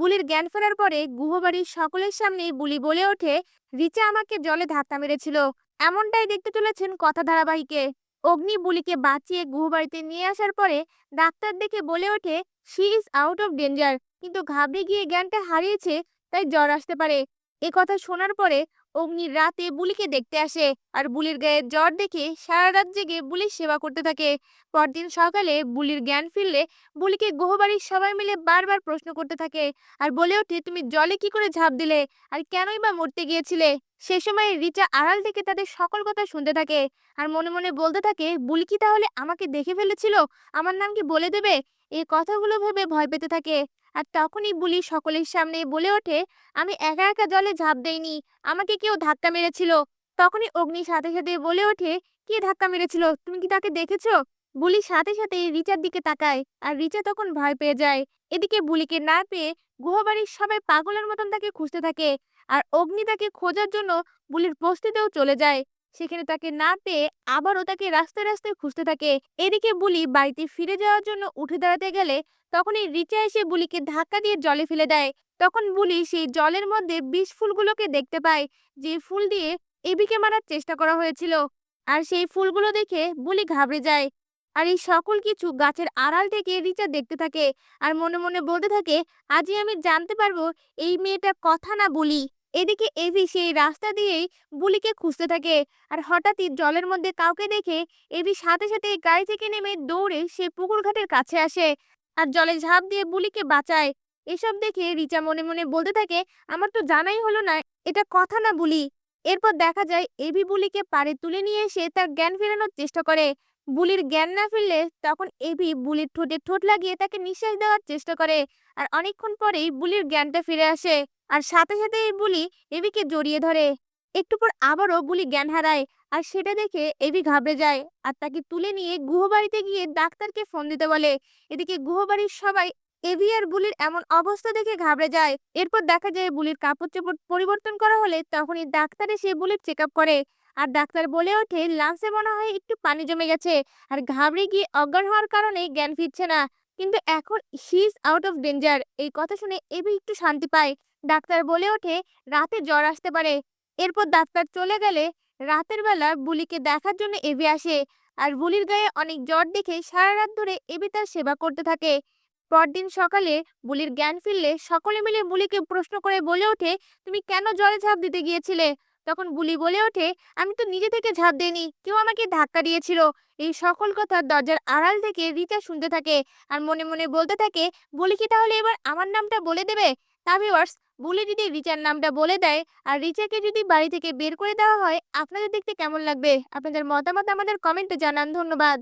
বুলির জ্ঞান ফেরার পরে গুহবাড়ির সকলের সামনে বুলি বলে ওঠে, রিচা আমাকে জলে ধাক্কা মেরেছিল। এমনটাই দেখতে চলেছেন কথা ধারাবাহিকে। অগ্নি বুলিকে বাঁচিয়ে গুহবাড়িতে নিয়ে আসার পরে ডাক্তার দেখে বলে ওঠে she is out of danger. কিন্তু ঘাবড়ে গিয়ে জ্ঞানটা হারিয়েছে, তাই জ্বর আসতে পারে। এ কথা শোনার পরে অগ্নি রাতে বুলিকে দেখতে আসে আর বুলির গায়ে জ্বর দেখে সারা রাত জেগে বুলির সেবা করতে থাকে। পরদিন সকালে বুলির জ্ঞান ফিরলে বুলিকে গুহবাড়ির সবাই মিলে বারবার প্রশ্ন করতে থাকে, আর বলে ওঠে, তুমি জলে কি করে ঝাঁপ দিলে? আর কেনই বা মরতে গিয়েছিলে? সে সময় রিচা আড়াল থেকে তাদের সকল কথা শুনতে থাকে আর মনে মনে বলতে থাকে, বুলি কি তাহলে আমাকে দেখে ফেলেছিল? আমার নাম কি বলে দেবে? এই কথাগুলো ভেবে ভয় পেতে থাকে। আর তখনই বুলি সকলের সামনে বলে ওঠে, আমি একা একা জলে ঝাঁপ দেইনি, আমাকে কেউ ধাক্কা মেরেছিল। তখনই অগ্নি সাথে সাথে বলে ওঠে, কে ধাক্কা মেরেছিল? তুমি কি তাকে দেখেছ? বুলি সাথে সাথে রিচার দিকে তাকায়, আর রিচা তখন ভয় পেয়ে যায়। এদিকে বুলিকে না পেয়ে গুহবাড়ির সবাই পাগলের মতন তাকে খুঁজতে থাকে, আর অগ্নি তাকে খোঁজার জন্য বুলির বস্তিতেও চলে যায়। সেখানে তাকে না পেয়ে আবারও তাকে রাস্তায় রাস্তায় খুঁজতে থাকে। এদিকে বুলি বাড়িতে ফিরে যাওয়ার জন্য উঠে দাঁড়াতে গেলে তখনই রিচা এসে বুলিকে ধাক্কা দিয়ে জলে ফেলে দেয়। তখন বুলি সেই জলের মধ্যে বিষ ফুলগুলোকে দেখতে পায়, যে ফুল দিয়ে এবিকে মারার চেষ্টা করা হয়েছিল। আর সেই ফুলগুলো দেখে বুলি ঘাবড়ে যায়। আর এই সকল কিছু গাছের আড়াল থেকে রিচা দেখতে থাকে। আর মনে মনে বলতে থাকে, আজই আমি জানতে পারব এই মেয়েটা কথা না বলি। এদিকে এভি সেই রাস্তা দিয়েই বুলিকে খুঁজতে থাকে। আর হঠাৎই জলের মধ্যে কাউকে দেখে এভি সাথে সাথে গাড়ি থেকে নেমে দৌড়ে সে পুকুর ঘাটের কাছে আসে। আর জলে ঝাঁপ দিয়ে বুলিকে বাঁচায়। এসব দেখে রিচা মনে মনে বলতে থাকে, আমার তো জানাই হলো না, এটা কথা না বুলি। এরপর দেখা যায় এভি বুলিকে পাড়ে তুলে নিয়ে এসে তার জ্ঞান ফেরানোর চেষ্টা করে। বুলির জ্ঞান না ফিরলে তখন এভি বুলির ঠোঁটে ঠোঁট লাগিয়ে তাকে নিঃশ্বাস দেওয়ার চেষ্টা করে। আর অনেকক্ষণ পরেই বুলির জ্ঞানটা ফিরে আসে। আর সাথে সাথে এই বুলি এভিকে জড়িয়ে ধরে। একটু পর আবারও বুলি জ্ঞান হারায়। আর সেটা দেখে এভি ঘাবড়ে যায়। আর তাকে তুলে নিয়ে গুহবাড়িতে গিয়ে ডাক্তারকে ফোন দিতে বলে। এদিকে গুহবাড়ির সবাই এভি আর বুলির এমন অবস্থা দেখে ঘাবড়ে যায়। এরপর দেখা যায় বুলির কাপড় চোপড় পরিবর্তন করা হলে তখনই ডাক্তার এসে বুলির চেক করে। আর ডাক্তার বলে ওঠে লাংসে মনে হয় একটু পানি জমে গেছে। আর ঘাবড়ে গিয়ে অজ্ঞান হওয়ার কারণে জ্ঞান ফিরছে না। কিন্তু এখন she is out of danger এই কথা শুনে এবি একটু শান্তি পায়। ডাক্তার বলে ওঠে, রাতে জ্বর আসতে পারে। এরপর ডাক্তার চলে গেলে রাতের বেলা বুলিকে দেখার জন্য এভি আসে। আর বুলির গায়ে অনেক জ্বর দেখে সারা রাত ধরে এভি তার সেবা করতে থাকে। পরদিন সকালে বুলির জ্ঞান ফিরলে সকলে মিলে বুলিকে প্রশ্ন করে বলে ওঠে, তুমি কেন জলে ঝাঁপ দিতে গিয়েছিলে? তখন বুলি বলে ওঠে, আমি তো নিজে থেকে ঝাঁপ দিইনি, কেউ আমাকে ধাক্কা দিয়েছিল। এই সকল কথা দরজার আড়াল থেকে রিচা শুনতে থাকে আর মনে মনে বলতে থাকে, বলি কি তাহলে এবার আমার নামটা বলে দেবে? তা ভিওয়ার্স বুলি যদি রিচার নামটা বলে দেয় আর রিচাকে যদি বাড়ি থেকে বের করে দেওয়া হয়, আপনাদের দেখতে কেমন লাগবে? আপনাদের মতামত আমাদের কমেন্টে জানান, ধন্যবাদ।